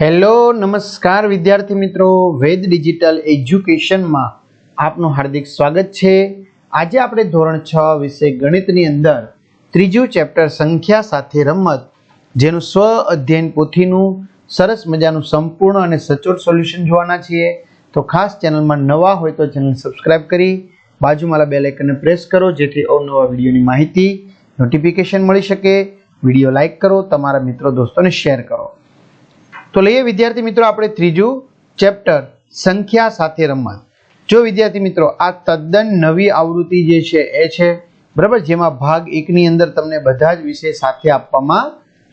Hello, નમસ્કાર વિદ્યાર્થી મિત્રો. વેદ ડિજિટલ એજ્યુકેશનમાં આપનું હાર્દિક સ્વાગત છે. આજે આપણે ધોરણ છ વિષય ગણિતની અંદર ત્રીજું ચેપ્ટર સંખ્યા સાથે રમત, જેનું સ્વ અધ્યયન પોથીનું સરસ મજાનું સંપૂર્ણ અને સચોટ સોલ્યુશન જોવાના છીએ. તો ખાસ ચેનલમાં નવા હોય તો ચેનલ સબસ્ક્રાઇબ કરી, બાજુમાં બેલ આઇકનને પ્રેસ કરો, જેથી અવનવા વિડીયોની માહિતી, નોટિફિકેશન મળી શકે. વીડિયો લાઇક કરો, તમારા મિત્રો, દોસ્તોને શેર કરો. તો લઈએ વિદ્યાર્થી મિત્રો આપણે ત્રીજું ચેપ્ટર, સંખ્યા સાથે રમવા. જો વિદ્યાર્થી મિત્રો આ તદ્દન નવી આવૃત્તિ જે છે, એ છે, બરાબર, જેમાં ભાગ એકની અંદર તમને બધા જ વિષય સાથે આપવામાં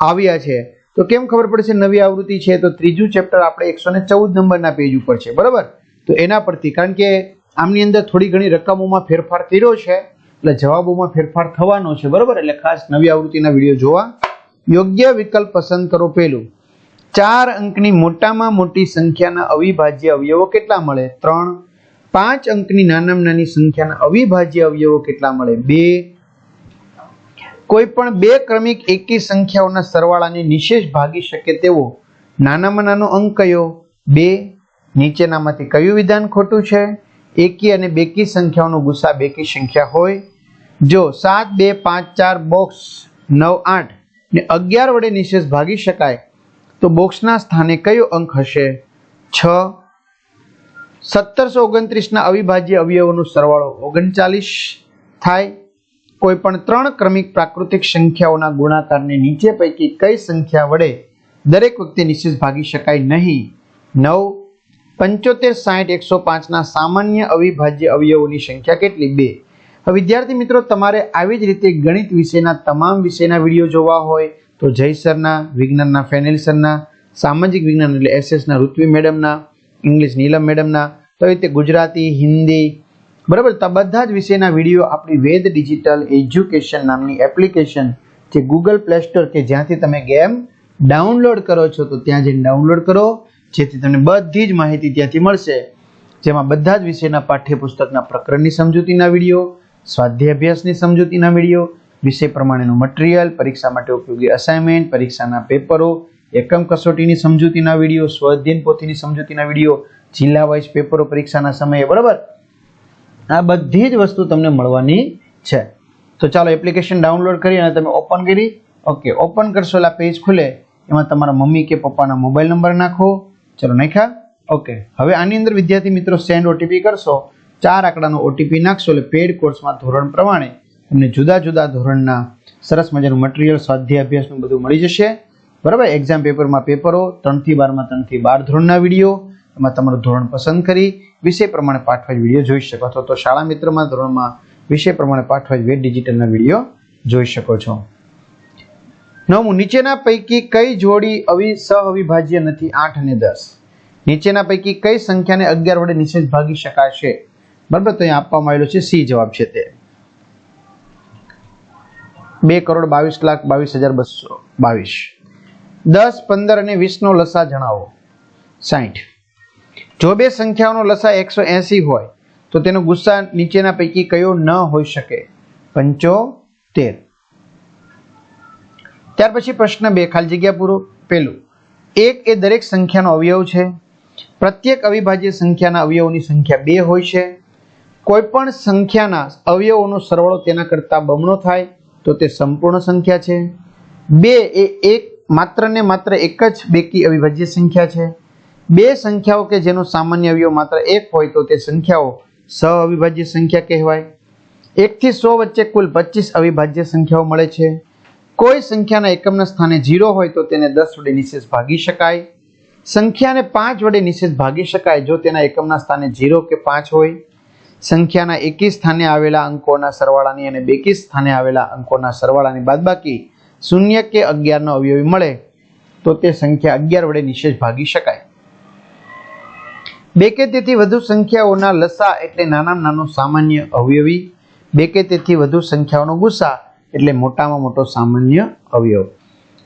આવ્યા છે. તો કેમ ખબર પડશે નવી આવૃત્તિ છે, તો ત્રીજું ચેપ્ટર આપણે એકસો ને ચૌદ નંબરના પેજ ઉપર છે, બરાબર? તો એના પરથી, કારણ કે આમની અંદર થોડી ઘણી રકમોમાં ફેરફાર કર્યો છે, એટલે જવાબોમાં ફેરફાર થવાનો છે, બરાબર? એટલે ખાસ નવી આવૃત્તિના વીડિયો જોવા યોગ્ય વિકલ્પ પસંદ કરો પેલું. ચાર અંકની મોટામાં મોટી સંખ્યાના અવિભાજ્ય અવયવો કેટલા મળે? ત્રણ. પાંચ અંકની નાનામાં નાની સંખ્યાના અવિભાજ્ય અવયવો કેટલા મળે? બે. કોઈ પણ બે ક્રમિક એકી સંખ્યાઓના સરવાળાને નિશેષ ભાગી શકે તેવો નાનામાં નાનો અંક કયો? બે. નીચેનામાંથી કયું વિધાન ખોટું છે? એકી અને બેકી સંખ્યાઓનો ગુસા બેકી સંખ્યા હોય. જો સાત, બે, પાંચ, ચાર, બોક્સ, નવ, આઠ ને અગિયાર વડે નિશેષ ભાગી શકાય તો બોક્સના સ્થાને કયો અંક હશે? છ. સત્તરસો ઓગણત્રીસના અવિભાજ્ય અવયવોનો સરવાળો ઓગણચાલીસ થાય. કોઈ પણ ત્રણ ક્રમિક પ્રાકૃતિક સંખ્યાઓના ગુણાકારને નીચે પૈકી કઈ સંખ્યા વડે દરેક વખતે નિશેષ ભાગી શકાય નહીં? નવ. પંચોતેર, સાઠ, એકસો પાંચના સામાન્ય અવિભાજ્ય અવયવોની સંખ્યા કેટલી? બે. વિદ્યાર્થી મિત્રો, તમારે આવી જ રીતે ગણિત વિષયના તમામ વિષયના વીડિયો જોવા હોય તો જય સરના, વિજ્ઞાનના, ફેનિલ સરના, સામાજિક વિજ્ઞાન એટલે એસએસના ઋત્વી મેડમના, ઇંગ્લિશ નીલમ મેડમના, તો રીતે ગુજરાતી, હિન્દી, બરાબર? તો બધા જ વિષયના વીડિયો આપણી વેદ ડિજિટલ એજ્યુકેશન નામની એપ્લિકેશન જે ગૂગલ પ્લે સ્ટોર કે જ્યાંથી તમે ગેમ ડાઉનલોડ કરો છો, તો ત્યાં જઈને ડાઉનલોડ કરો. જેથી તમને બધી જ માહિતી ત્યાંથી મળશે. જેમાં બધા જ વિષયના પાઠ્યપુસ્તકના પ્રકરણની સમજૂતીના વીડિયો, સ્વાધ્યાય અભ્યાસની સમજૂતીના વીડિયો વિષય પ્રમાણેનું મટીરિયલ પરીક્ષા માટે ઉપયોગી અસાઇનમેન્ટ પરીક્ષાના પેપરો, એકમ કસોટીની સમજૂતીના વીડિયો સ્વઅધ્યયન પોથીની સમજૂતીના વીડિયો, જિલ્લા વાઇઝ પેપરો પરીક્ષાના સમયે, બરાબર? આ બધી જ વસ્તુ તમને મળવાની છે. તો ચાલો એપ્લિકેશન ડાઉનલોડ કરી અને તમે ઓપન કરી. ઓકે ઓપન કરશો એટલે પેજ ખુલે. એમાં તમારા મમ્મી કે પપ્પાના મોબાઈલ નંબર નાખો. ચલો નાખ્યા? ઓકે હવે આની અંદર વિદ્યાર્થી મિત્રો સેન્ડ ઓટીપી કરશો. ચાર આંકડાનો ઓટીપી નાખશો એટલે પેડ કોર્સમાં ધોરણ પ્રમાણે. તમને જુદા જુદા ધોરણના સરસ મજાનું મટીરિયલ સ્વાધ્યાય અભ્યાસનું બધું મળી જશે. બરાબર? એક્ઝામ પેપરમાં પેપરો, ત્રણથી બારમાં, ત્રણથી બાર ધોરણના વીડિયો એમાં તમારું ધોરણ પસંદ કરી વિષય પ્રમાણે પાઠવાજ વીડિયો જોઈ શકો અથવા તો શાળા મિત્રમાં ધોરણમાં વિષય પ્રમાણે પાઠવાજ વેદ ડિજિટલના વીડિયો જોઈ શકો છો. નવમું, નીચેના પૈકી કઈ જોડી અવિ, સહઅવિભાજ્ય નથી? આઠ અને દસ. નીચેના પૈકી કઈ સંખ્યાને અગિયાર વડે નિશેષ ભાગી શકાશે? બરાબર? તો અહીં આપવામાં આવેલો છે સી જવાબ છે તે. બે કરોડ બાવીસ લાખ બાવીસ હજાર બસો બાવીસ. દસ, પંદર અને વીસનો લસા જણાવો. સાઠ જો બે સંખ્યાઓનો લસા એકસો એંસી હોય, તો તેનો ગુસ્સા નીચેના પૈકી કયો ન હોઈ શકે? પંચોતેર ત્યાર પછી પ્રશ્ન બે, ખાલી જગ્યા પૂરો. પેલું, એક એ દરેક સંખ્યાનો અવયવ છે? પ્રત્યેક અવિભાજ્ય સંખ્યાના અવયવોની સંખ્યા બે હોય છે? કોઈ પણ સંખ્યાના અવયવોનો સરવાળો તેના કરતાં બમણો થાય? તો તે સંપૂર્ણ સંખ્યા છે. બે એ એક માત્ર ને માત્ર એક જ બેકી અવિભાજ્ય સંખ્યા છે. બે સંખ્યાઓ કે જેનો સામાન્ય અવયવ માત્ર એક હોય તો તે સંખ્યાઓ સ અવિભાજ્ય સંખ્યા કહેવાય. એકથી સો વચ્ચે કુલ પચીસ અવિભાજ્ય સંખ્યાઓ મળે છે. કોઈ સંખ્યાના એકમના સ્થાને ઝીરો હોય તો તેને દસ વડે નિશેષ ભાગી શકાય. સંખ્યાને પાંચ વડે નિશેષ ભાગી શકાય જો તેના એકમના સ્થાને ઝીરો કે પાંચ હોય. સંખ્યાના એકી સ્થાને આવેલા અંકોના સરવાળાની અને બેકી સ્થાને આવેલા અંકોના સરવાળાની બાદબાકી શૂન્ય કે અગિયારનો અવયવી મળે, તો તે સંખ્યા અગિયાર વડે નિશેષ ભાગી શકાય. બે કે તેથી વધુ સંખ્યાઓના લસા એટલે નાનામાં નાનો સામાન્ય અવયવી બે કે તેથી વધુ સંખ્યાઓનો ગુસા એટલે મોટામાં મોટો સામાન્ય અવયવ.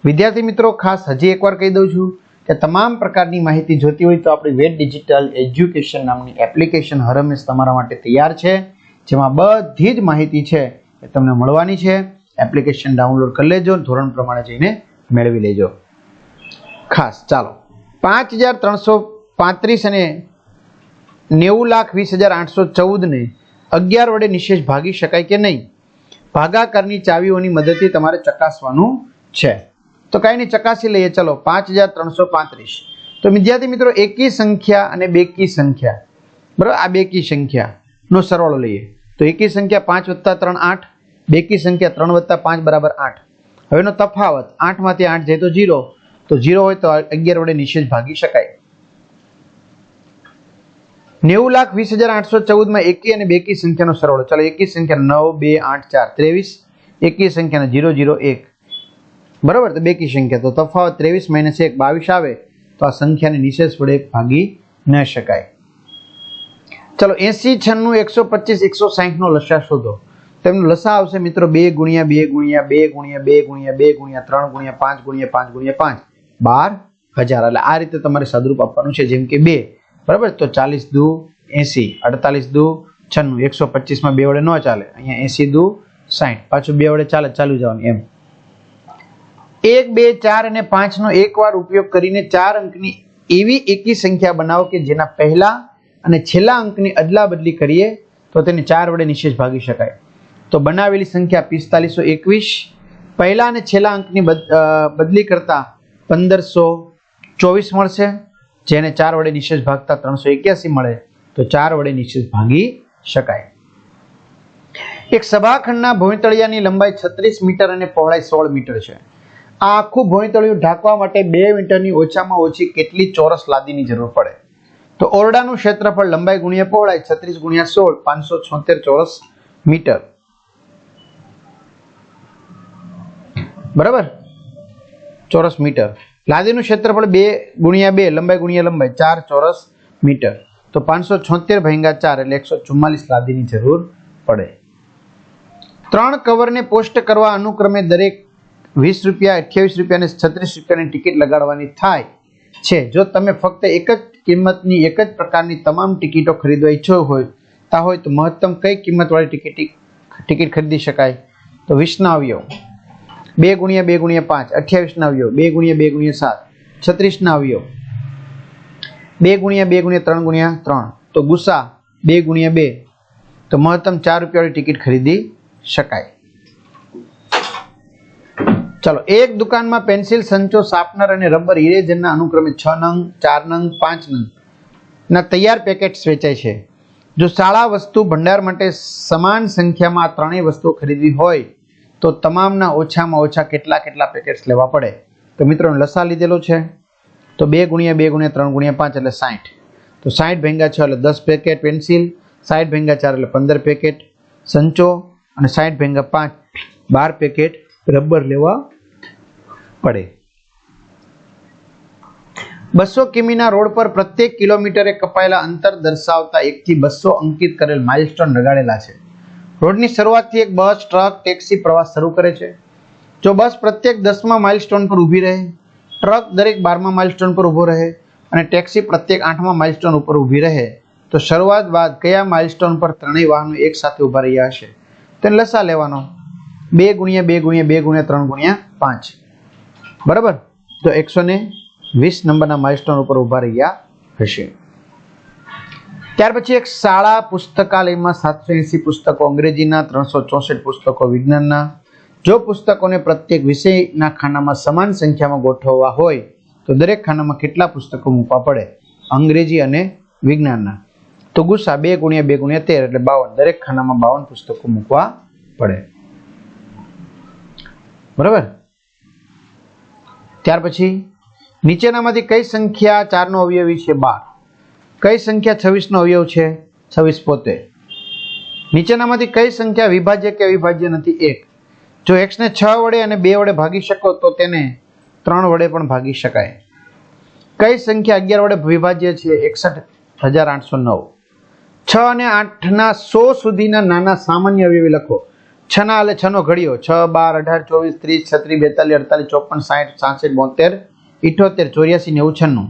વિદ્યાર્થી મિત્રો, ખાસ હજી એકવાર કહી દઉં છું કે તમામ પ્રકારની માહિતી જોતી હોય તો આપણી વેદ ડિજિટલ એજ્યુકેશન નામની એપ્લિકેશન હરમેશ તમારા માટે તૈયાર છે. જેમાં બધી જ માહિતી છે એ તમને મળવાની છે. એપ્લિકેશન ડાઉનલોડ કરી લેજો, ધોરણ પ્રમાણે જઈને મેળવી લેજો. ખાસ, ચાલો. પાંચ હજાર ત્રણસો પાંત્રીસ અને નેવું લાખ વીસ હજાર આઠસો ચૌદને અગિયાર વડે નિશેષ ભાગી શકાય કે નહીં? ભાગાકારની ચાવીઓની મદદથી તમારે ચકાસવાનું છે. તો કાંઈ નહીં, ચકાસી લઈએ. ચલો, પાંચ હજાર ત્રણસો પાંત્રીસ. તો વિદ્યાર્થી મિત્રો, એકી સંખ્યા અને બેકી સંખ્યા. બરાબર? આ બેકી સંખ્યાનો સરવાળો લઈએ. તો એકી સંખ્યા પાંચ વત્તા ત્રણ આઠ, બેકી સંખ્યા ત્રણ વત્તા પાંચ બરાબર આઠ. હવેનો તફાવત, આઠમાંથી આઠ જાય તો જીરો તો જીરો હોય તો અગિયાર વડે નિશેષ ભાગી શકાય. નેવું લાખ વીસ હજાર આઠસો ચૌદમાં એકી અને બેકી સંખ્યાનો સરવાળો. ચાલો, એકી સંખ્યા નવ, બે, આઠ, ચાર, ત્રેવીસ. એકી સંખ્યાના જીરો જીરો એક. બરાબર? તો બેકી સંખ્યા તો તફાવત ત્રેવીસ માઇનસ એક બાવીસ આવે, તો આ સંખ્યાને નિશેષ વડે ભાગી ન શકાય. ચલો, એસી, છન્નું, એકસો પચીસ, એકસો સાહીઠ નો લસા શોધો. તેમનો લસા આવશે મિત્રો બે ગુણ્યા બે ગુણ્યા બે ગુણ્યા બે ગુણ્યા બે ગુણ્યા ત્રણ ગુણ્યા પાંચ ગુણ્યા પાંચ ગુણ્યા પાંચ. બાર હજાર. એટલે આ રીતે તમારે સદરૂપ આપવાનું છે, જેમ કે બે. બરાબર? તો ચાલીસ દુ એસી, અડતાલીસ દુ છન્નું. એકસો પચીસમાં બે વડે ન ચાલે. અહીંયા એસી દુ સાઠ પાછું બે વડે ચાલે, ચાલુ જવાનું એમ. એક, બે, ચાર અને પાંચનો એકવાર ઉપયોગ કરીને ચાર અંકની એવી એકી સંખ્યા બનાવો કે જેના પહેલા અને છેલ્લા અંકની અદલા બદલી કરીએ તો તેને ચાર વડે નિશેષ ભાગી શકાય. તો બનાવેલી સંખ્યા પિસ્તાલીસો એકવીસ. પહેલા અને છેલ્લા અંકની બદલી કરતા પંદરસો ચોવીસ મળશે. જેને ચાર વડે નિશેષ ભાગતા ત્રણસો એક્યાસી મળે તો ચાર વડે નિશેષ ભાગી શકાય. એક સભાખંડના ભોંયતળિયાની લંબાઈ છત્રીસ મીટર અને પહોળાઈ સોળ મીટર છે. આખું ભોંયતળિયું ઢાંકવા માટે બે મીટરની ઓછામાં ઓછી કેટલી ચોરસ લાદીની જરૂર પડે? તો ઓરડાનું ક્ષેત્રફળ લંબાઈ ગુણ્યા પહોળાઈ છત્રીસ ગુણ્યા સોળ, પાંચસો છોતેર ચોરસ મીટર. બરાબર? ચોરસ મીટર. લાદીનું ક્ષેત્રફળ બે ગુણ્યા બે, લંબાઈ ગુણ્યા લંબાઈ ચાર ચોરસ મીટર. તો પાંચસો છોતેર ભયંગા ચાર એટલે એકસો ચુમ્માલીસ લાદીની જરૂર પડે. ત્રણ કવરને પોસ્ટ કરવા અનુક્રમે દરેક વીસ રૂપિયા, અઠ્યાવીસ રૂપિયા અને છત્રીસ રૂપિયાની ટિકિટ લગાડવાની થાય છે. જો તમે ફક્ત એક જ કિંમતની, એક જ પ્રકારની તમામ ટિકિટો ખરીદવા ઈચ્છો હોય હોય તો મહત્તમ કઈ કિંમતવાળી ટિકિટ ટિકિટ ખરીદી શકાય? તો વીસના અવયવ. બે ગુણ્યા બે ગુણ્યા પાંચ અઠ્યાવીસના અવયવ. બે ગુણ્યા બે ગુણ્યા સાત છત્રીસના અવયવ. બે ગુણ્યા બે ગુણ્યા ત્રણ ગુણ્યા ત્રણ. તો ગુસા બે ગુણ્યા બે. તો મહત્તમ ચાર રૂપિયાવાળી ટિકિટ ખરીદી શકાય. ચલો, એક દુકાનમાં પેન્સિલ, સંચો, શાર્પનર અને રબર ઇરેઝરના અનુક્રમે છ નંગ, ચાર નંગ, પાંચ નંગ ના તૈયાર પેકેટ્સ વેચાય છે. જો શાળા વસ્તુ ભંડાર માટે સમાન સંખ્યામાં ત્રણેય વસ્તુઓ ખરીદવી હોય, તો તમામના ઓછામાં ઓછા કેટલા કેટલા પેકેટ્સ લેવા પડે? તો મિત્રો લસા લીધેલો છે. તો બે ગુણ્યા બે ગુણ્યા ત્રણ ગુણ્યા પાંચ એટલે સાઠ. તો સાઠ ભેંગા છ એટલે દસ પેકેટ પેન્સિલ, સાઠ ભેંગા ચાર એટલે પંદર પેકેટ, સંચો અને સાઠ ભેંગા પાંચ, બાર પેકેટ રબર લેવા પડે. બસો કિમીના રોડ પર પ્રત્યેક કિલોમીટરે કપાયેલા અંતર દર્શાવતા એકથી બસો અંકિત કરેલ માઇલસ્ટોન લગાડેલા છે. રોડની શરૂઆતથી એક બસ, ટ્રક ટેક્સી પ્રવાસ શરૂ કરે છે. જો બસ પ્રત્યેક દસમા માઇલસ્ટોન પર ઊભી રહે, ટ્રક દરેક બારમા માઇલસ્ટોન પર ઊભો રહે અને ટેક્સી પ્રત્યેક આઠમા માઇલસ્ટોન ઉપર ઊભી રહે, તો શરૂઆત બાદ કયા માઇલસ્ટોન પર ત્રણેય વાહનો એક સાથે ઊભા રહ્યા હશે તેને લસા લેવાનો બે ગુણ્યા બે ગુણ્યા બે ગુણ્યા ત્રણ ગુણ્યા પાંચ. બરાબર? તો એકસો ને વીસ નંબરના માઇલસ્ટોન ઉપર ઊભા રહ્યા હશે. ત્યાર પછી એક શાળા પુસ્તકાલયમાં સાતસો એંસી પુસ્તકો અંગ્રેજીના, ત્રણસો ચોસઠ પુસ્તકો વિજ્ઞાનના. જો પુસ્તકોને પ્રત્યેક વિષયના ખાનામાં સમાન સંખ્યામાં ગોઠવવા હોય, તો દરેક ખાનામાં કેટલા પુસ્તકો મૂકવા પડે? અંગ્રેજી અને વિજ્ઞાનના. તો ગુસ્સા બે ગુણ્યા બે ગુણ્યા તેર એટલે બાવન. દરેક ખાનામાં બાવન પુસ્તકો મૂકવા પડે. બરાબર? ત્યાર પછી નીચેનામાંથી કઈ સંખ્યા ચારનો અવયવી છે? બાર. કઈ સંખ્યા છવ્વીસનો અવયવ છે? છવ્વીસ પોતે. નીચેનામાંથી કઈ સંખ્યા વિભાજ્ય કે અવિભાજ્ય નથી? એક. જો એક્સને છ વડે અને બે વડે ભાગી શકો તો તેને ત્રણ વડે પણ ભાગી શકાય. કઈ સંખ્યા અગિયાર વડે વિભાજ્ય છે? એકસઠ હજાર આઠસો નવ. છ અને આઠના સો સુધીના નાના સામાન્ય અવયવી લખો. છના એટલે છનો ઘડિયો છ, બાર, અઢાર, ચોવીસ, ત્રીસ, છત્રીસ, બેતાલીસ, અડતાલીસ, ચોપન સાઠ સાસઠ, બોતેર, ઇઠોતેર, ચોર્યાસી, નેવું, છન્નું.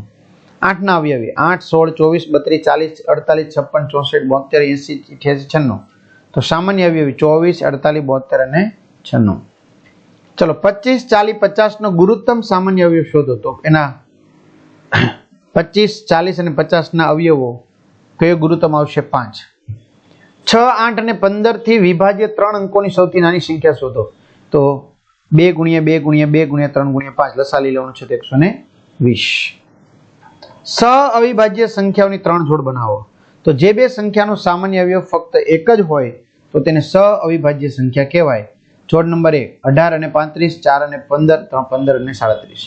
આઠના અવયવી, આઠ, સોળ, ચોવીસ, બત્રીસ, ચાલીસ, અડતાલીસ, છપ્પન, ચોસઠ, બોતેર, એંસી, અઠ્યાસી, છન્નું. તો સામાન્ય અવયવી ચોવીસ, અડતાલીસ, બોતેર અને છન્નું. ચલો, પચીસ, ચાલીસ પચાસનો ગુરુત્તમ સામાન્ય અવયવ શોધો તો એના પચીસ, ચાલીસ અને પચાસના અવયવો કયો ગુરુત્તમ આવશે? પાંચ. છ, આઠ અને પંદરથી વિભાજ્ય ત્રણ અંકોની સૌથી નાની સંખ્યા શોધો. તો બે ગુણ્યા બે ગુણ્યા બે ગુણ્યા ત્રણ ગુણ્યા પાંચ લસા લેવાનું છે એકસો ને વીસ. સ અવિભાજ્ય સંખ્યાઓની ત્રણ જોડ બનાવો. તો જે બે સંખ્યાનો સામાન્ય અવયવ ફક્ત એક જ હોય, તો તેને સ અવિભાજ્ય સંખ્યા કહેવાય. જોડ નંબર એક, અઢાર અને પાંત્રીસ, ચાર અને પંદર, ત્રણ, પંદર અને સાડત્રીસ.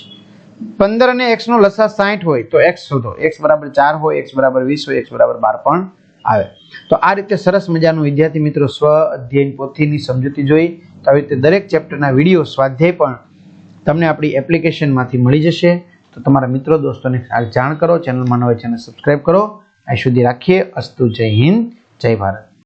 પંદર અને એક્સ નો લસા સાઠ હોય, તો એક્સ શોધો. એક્સ બરાબર ચાર હોય એક્સ બરાબર વીસ હોય એક્સ બરાબર બાર પણ આવે. તો આ રીતે સરસ મજાનું વિદ્યાર્થી મિત્રો સ્વ અધ્યયન પોથીની સમજૂતી જોઈ, તો આવી રીતે દરેક ચેપ્ટરના વીડિયો સ્વાધ્યાય પણ તમને આપણી એપ્લિકેશનમાંથી મળી જશે. તો તમારા મિત્રો દોસ્તોને જાણ કરો ચેનલમાં નવા ચેનલ સબસ્ક્રાઈબ કરો. અહીં સુધી રાખીએ. અસ્તુ જય હિન્દ, જય ભારત.